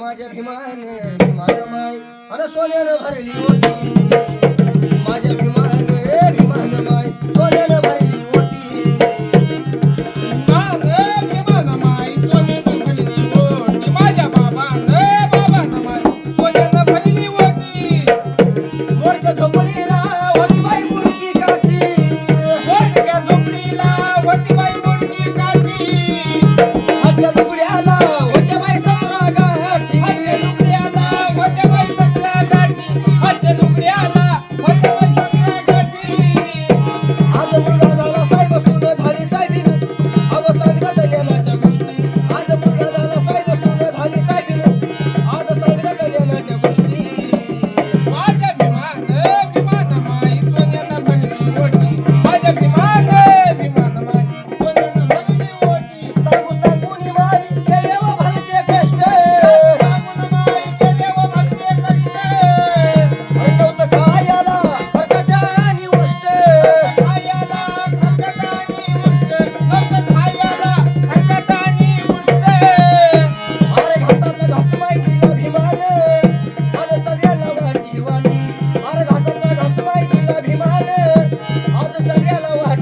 माझ्या भीमाने भीमा माय? अन सोन्यानं भरली होती. la